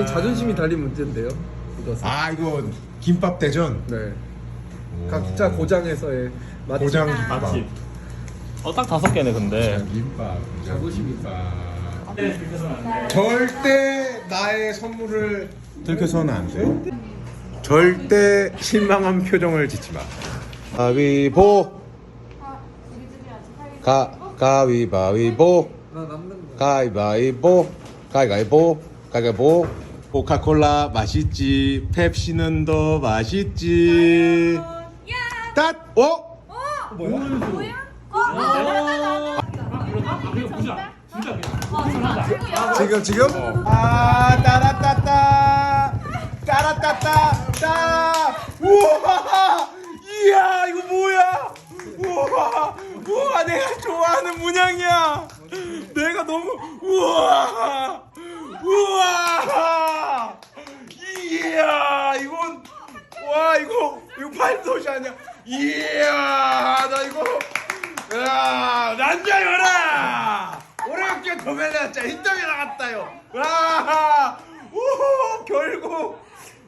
이건 자존심이 달린 문제인데요. 이것은. 아 이거 김밥 대전 네. 각자 고장에서의 맛집. 고장 김밥. 맛집. 어, 딱 다섯 개네, 근데. 김밥. 자부심이 김밥. 네, 돼. 절대 나의 선물을 들켜서는 안 돼. 절대 실망한 표정을 짓지 마. 가위보. 가 가위바위보. 나 남는 거. 가위바위보. 가위바위보. 가위바위보. 코카콜라 맛있지. 펩시는 더 맛있지. 딱. 어? 진짜 그냥. 지금 지금 아 따라따따 따라따따 따 우와 이야 이거 뭐야 우와 우와 내가 좋아하는 문양이야 내가 너무 우와 우와 이야 이건 와 이거 이거 팔도시 아니야? 이야 나 이거. 야 난자 열아 오래게 도멜레자 인정이 나갔다요. 와 오, 결국.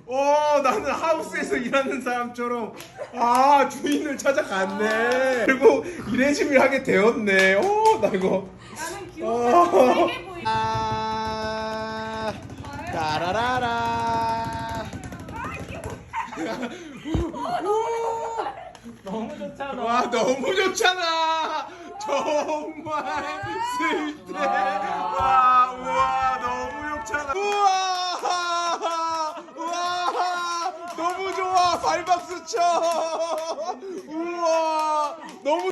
오 나는 하우스에서 일하는 사람처럼 아 주인을 찾아갔네. 결국 일해짐을 하게 되었네. 오 나 이거. 나는 어. 귀여워. 세게 보이. 아 따라라라 너무 좋잖아. 와 너무 좋잖아. 정말 쓸때 와. 우와 너무 좋잖아. 우와 우와 너무 좋아. 발박수 쳐. 우와 너무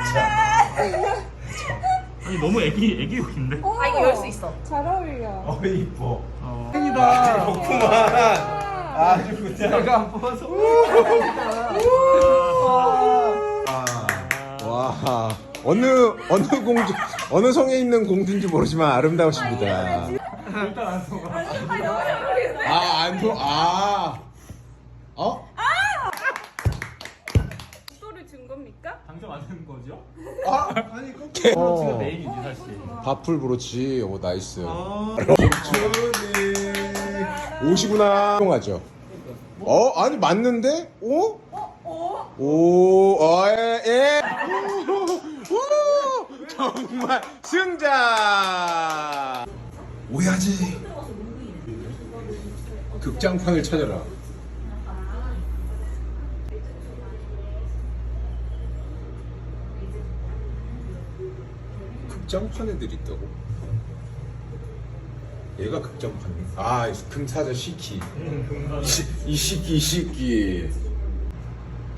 아니, 너무 애기, 애기용인데? 아 이거 열 수 있어. 잘 어울려. 어 이뻐. 어. 다 좋구만 아주 그냥 내가 안 뽑아서. 와 어느 어느 공주 어느 성에 있는 공주인지 모르지만 아름다우십니다. 일단 안 속아. 아니 너무 잘 어울리는데. 아 안도 아 어? 소를 준 겁니까? 당첨 안 되는 거죠? 아 아니 꼭. 지금 어. 메인이지, 사실. 바풀 브로치 오 나이스. 아. 옷이구나. 훌륭하죠. 어 아니 맞는데? 오? 어? 오, 어, 예, 예. 우, 정말 승자. 오야지. 극장판을 찾아라. 극장판 애들이 있다고? 얘가 극장판. 아, 이 금사자 시키. 이, 시- 이 시키, 이 시키.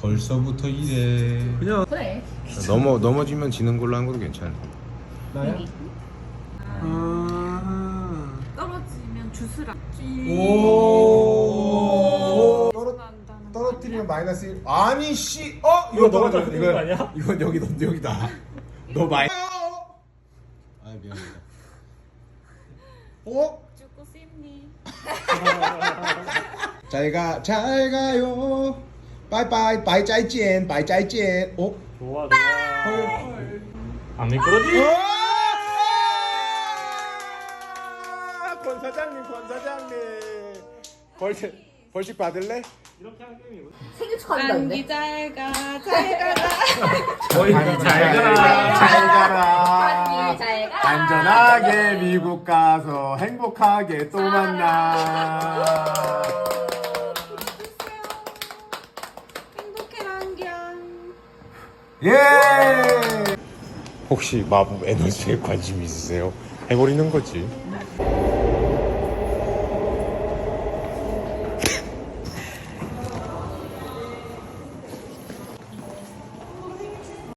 벌써부터 이래. 그냥 그래. 넘어 넘어지면 지는 걸로 한건 괜찮아. 나야. 아. 떨어지면 주스라. 오. 떨어 떨어뜨리면 마이너스 1. 아니 씨. 어 이거 이거 너가. 떨어뜨린 거 아니야? 이건 여기 너 여기다. 너 마이. 아 미안합니다. 어? 죽고 싶니? 잘가 잘 가요. 바이바이 바이 짜이젠 바이 짜이젠. 어? 좋아, 좋아. 안 미끄러지? 아! 권 사장님, 권 사장님. 벌칙 벌칙 받을래? 이렇게 하는 게임이고. 생일 축하한다는데? 안기 잘가 잘 가라. 거의 잘 가라. 잘 가라. 안기 잘 가. 안전하게 미국 가서 행복하게 또 만나. 행복해라 안기야. 예. 혹시 마법 에너지에 관심 있으세요? 해버리는 거지.